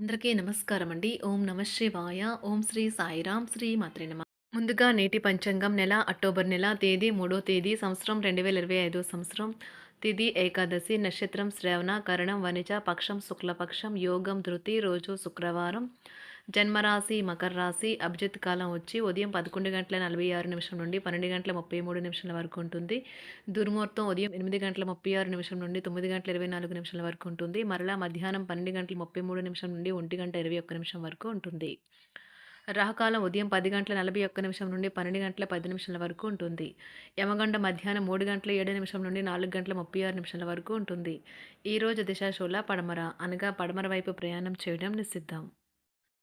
అందరికీ నమస్కారం అండి ఓం నమ శివాయ. ఓం శ్రీ సాయిరాం. శ్రీ మాత్రే నమ. ముందుగా నేటి పంచాంగం నెల అక్టోబర్ నెల తేదీ మూడో తేదీ సంవత్సరం రెండు వేల ఇరవై ఐదో సంవత్సరం. తిథి ఏకాదశి నక్షత్రం శ్రవణ కరణం వనిజ పక్షం శుక్లపక్షం యోగం ధృతి రోజు శుక్రవారం. జన్మరాశి మకర రాశి అభిజిత్ కాలం వచ్చి ఉదయం పదకొండు గంటల నలభై ఆరు నిమిషం నుండి పన్నెండు గంటల ముప్పై మూడు నిమిషాల వరకు ఉంటుంది. దుర్ముహూర్తం ఉదయం ఎనిమిది గంటల ముప్పై ఆరు నిమిషం నుండి తొమ్మిది గంటల ఇరవై నాలుగు నిమిషాల వరకు ఉంటుంది. మరలా మధ్యాహ్నం పన్నెండు గంటల ముప్పై మూడు నిమిషం నుండి ఒంటి గంట ఇరవై ఒక్క నిమిషం వరకు ఉంటుంది. రాహకాలం ఉదయం పది గంటల నలభై ఒక్క నిమిషం నుండి పన్నెండు గంటల పది నిమిషాల వరకు ఉంటుంది. యమగండ మధ్యాహ్నం మూడు గంటల ఏడు నిమిషం నుండి నాలుగు గంటల ముప్పై ఆరు నిమిషాల వరకు ఉంటుంది. ఈరోజు దిశాశూల పడమర అనగా పడమర వైపు ప్రయాణం చేయడం నిషిద్ధం.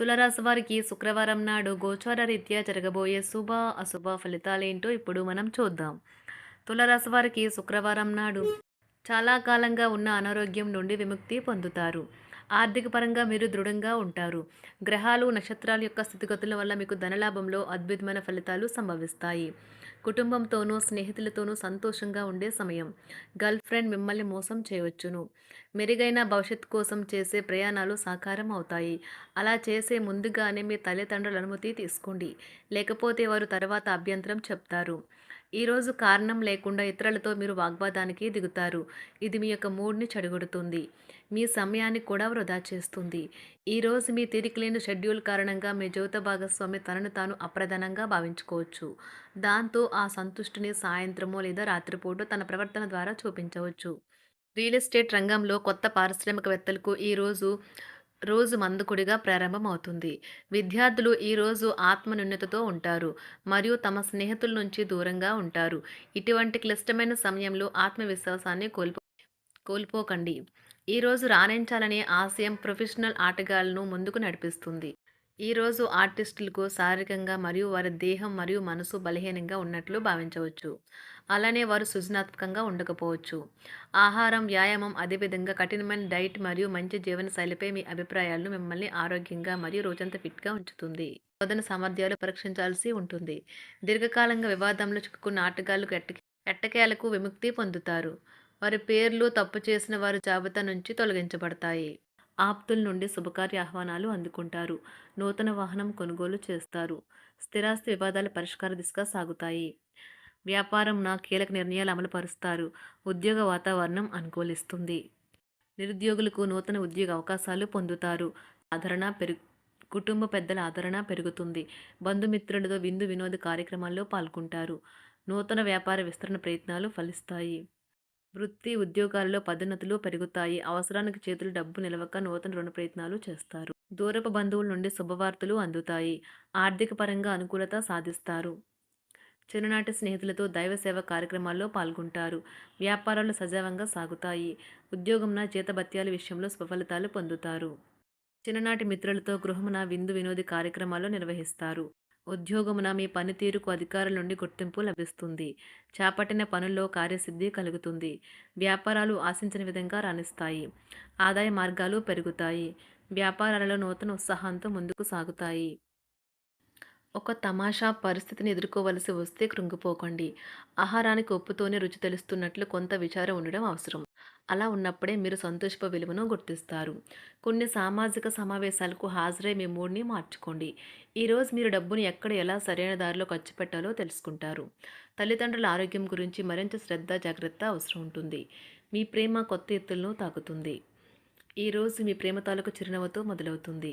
తులరాశి వారికి శుక్రవారం నాడు గోచార రీత్యా జరగబోయే శుభ అశుభ ఫలితాలేంటో ఇప్పుడు మనం చూద్దాం. తులరాశి వారికి శుక్రవారం నాడు చాలా కాలంగా ఉన్న అనారోగ్యం నుండి విముక్తి పొందుతారు. ఆర్థిక పరంగా మీరు దృఢంగా ఉంటారు. గ్రహాలు నక్షత్రాల యొక్క స్థితిగతుల వల్ల మీకు ధనలాభంలో అద్భుతమైన ఫలితాలు సంభవిస్తాయి. కుటుంబంతోనూ స్నేహితులతోనూ సంతోషంగా ఉండే సమయం. గర్ల్ ఫ్రెండ్ మిమ్మల్ని మోసం చేయవచ్చును. మెరుగైన భవిష్యత్తు కోసం చేసే ప్రయాణాలు సాకారం అవుతాయి. అలా చేసే ముందుగానే మీ తల్లిదండ్రుల అనుమతి తీసుకోండి. లేకపోతే వారు తర్వాత అభ్యంతరం చెప్తారు. ఈరోజు కారణం లేకుండా ఇతరులతో మీరు వాగ్వాదానికి దిగుతారు. ఇది మీ యొక్క మూడ్ని చెడగొడుతుంది. మీ సమయాన్ని కూడా వృధా చేస్తుంది. ఈరోజు మీ తీరికలేని షెడ్యూల్ కారణంగా మీ జీవిత భాగస్వామి తనను తాను అప్రధానంగా భావించుకోవచ్చు. దాంతో ఆ సంతుష్టిని సాయంత్రమో లేదా రాత్రిపూట తన ప్రవర్తన ద్వారా చూపించవచ్చు. రియల్ ఎస్టేట్ రంగంలో కొత్త పారిశ్రామికవేత్తలకు ఈరోజు రోజు మందుకుడిగా ప్రారంభమవుతుంది. విద్యార్థులు ఈరోజు ఆత్మన్యూన్యతతో ఉంటారు మరియు తమ స్నేహితుల నుంచి దూరంగా ఉంటారు. ఇటువంటి క్లిష్టమైన సమయంలో ఆత్మవిశ్వాసాన్ని కోల్పో కోల్పోకండి. ఈరోజు రాణించాలనే ఆశయం ప్రొఫెషనల్ ఆటగాళ్ళను ముందుకు నడిపిస్తుంది. ఈరోజు ఆర్టిస్టులకు శారీరకంగా మరియు వారి దేహం మరియు మనసు బలహీనంగా ఉన్నట్లు భావించవచ్చు. అలానే వారు సృజనాత్మకంగా ఉండకపోవచ్చు. ఆహారం వ్యాయామం అదేవిధంగా కఠినమైన డైట్ మరియు మంచి జీవన శైలిపై మీ అభిప్రాయాలను మిమ్మల్ని ఆరోగ్యంగా మరియు రోజంతా ఫిట్గా ఉంచుతుంది. శోధన సామర్థ్యాలు పరీక్షించాల్సి ఉంటుంది. దీర్ఘకాలంగా వివాదంలో చిక్కుకున్న ఆటగాళ్ళకు ఎట్ట ఎట్టకేలకు విముక్తి పొందుతారు. వారి పేర్లు తప్పు చేసిన వారి జాబితా నుంచి తొలగించబడతాయి. ఆప్తుల నుండి శుభకార్య ఆహ్వానాలు అందుకుంటారు. నూతన వాహనం కొనుగోలు చేస్తారు. స్థిరాస్తి వివాదాల పరిష్కార దిశగా సాగుతాయి. వ్యాపారం నా కీలక నిర్ణయాలు అమలు పరుస్తారు ఉద్యోగ వాతావరణం అనుకూలిస్తుంది. నిరుద్యోగులకు నూతన ఉద్యోగ అవకాశాలు పొందుతారు. ఆదరణ పెరుగు కుటుంబ పెద్దల ఆదరణ పెరుగుతుంది. బంధుమిత్రులతో విందు వినోద కార్యక్రమాల్లో పాల్గొంటారు. నూతన వ్యాపార విస్తరణ ప్రయత్నాలు ఫలిస్తాయి. వృత్తి ఉద్యోగాల్లో పదోన్నతులు పెరుగుతాయి. అవసరానికి చేతులు డబ్బు నిలవక నూతన రుణ ప్రయత్నాలు చేస్తారు. దూరపు బంధువుల నుండి శుభవార్తలు అందుతాయి. ఆర్థిక పరంగా అనుకూలత సాధిస్తారు. చిన్ననాటి స్నేహితులతో దైవ సేవ కార్యక్రమాల్లో పాల్గొంటారు. వ్యాపారాలు సజావంగా సాగుతాయి. ఉద్యోగంన జీతభత్యాల విషయంలో స్వఫలితాలు పొందుతారు. చిన్ననాటి మిత్రులతో గృహమున విందు వినోది కార్యక్రమాలు నిర్వహిస్తారు. ఉద్యోగమున మీ పనితీరుకు అధికారుల నుండి గుర్తింపు లభిస్తుంది. చేపట్టిన పనుల్లో కార్యసిద్ధి కలుగుతుంది. వ్యాపారాలు ఆశించిన విధంగా రాణిస్తాయి. ఆదాయ మార్గాలు పెరుగుతాయి. వ్యాపారాలలో నూతన ఉత్సాహంతో ముందుకు సాగుతాయి. ఒక తమాషా పరిస్థితిని ఎదుర్కోవలసి వస్తే కృంగిపోకండి. ఆహారానికి ఉప్పుతోనే రుచి తెలుస్తున్నట్లు కొంత విచారం ఉండడం అవసరం. అలా ఉన్నప్పుడే మీరు సంతోషప విలువను గుర్తిస్తారు. కొన్ని సామాజిక సమావేశాలకు హాజరై మీ మూడ్ని మార్చుకోండి. ఈరోజు మీరు డబ్బును ఎక్కడ ఎలా సరైన దారిలో ఖర్చు పెట్టాలో తెలుసుకుంటారు. తల్లిదండ్రుల ఆరోగ్యం గురించి మరింత శ్రద్ధ జాగ్రత్త అవసరం ఉంటుంది. మీ ప్రేమ కొత్త ఎత్తులను తాకుతుంది. ఈరోజు మీ ప్రేమ తాలూకు చిరునవ్వుతో మొదలవుతుంది.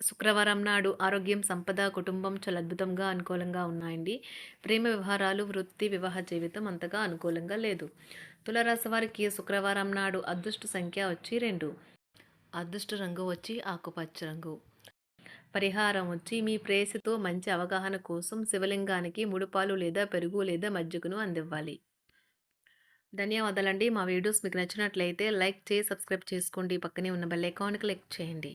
శుక్రవారం నాడు ఆరోగ్యం సంపద కుటుంబం చాలా అద్భుతంగా అనుకూలంగా ఉన్నాయండి. ప్రేమ వ్యవహారాలు వృత్తి వివాహ జీవితం అంతగా అనుకూలంగా లేదు. తులరాశి వారికి శుక్రవారం నాడు అదృష్ట సంఖ్య వచ్చి రెండు. అదృష్ట రంగు వచ్చి ఆకుపచ్చ రంగు. పరిహారం వచ్చి మీ ప్రేయసితో మంచి అవగాహన కోసం శివలింగానికి ముడుపాలు లేదా పెరుగు లేదా మజ్జిగను అందివ్వాలి. ధన్యవాదాలండి. మా వీడియోస్ మీకు నచ్చినట్లయితే లైక్ చేసి సబ్స్క్రైబ్ చేసుకోండి. పక్కనే ఉన్న బెల్ ఐకాన్కి క్లిక్ చేయండి.